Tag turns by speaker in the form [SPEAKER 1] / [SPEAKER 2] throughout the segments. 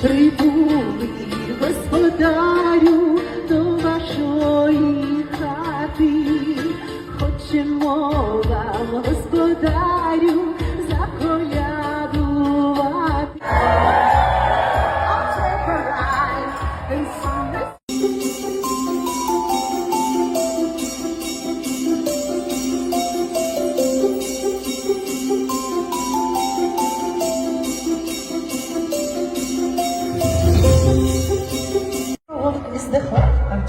[SPEAKER 1] прибули господарю до вашої хати, хочемо вам господарю.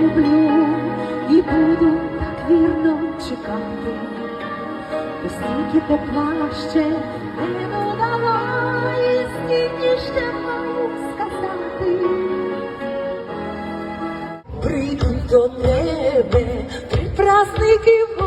[SPEAKER 1] люблю і буду так вірно чекати, бо скільки тепла ще не додала, і скільки ще маю сказати.
[SPEAKER 2] Прийду до тебе, ти праздники.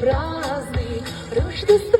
[SPEAKER 2] праздник Рождество.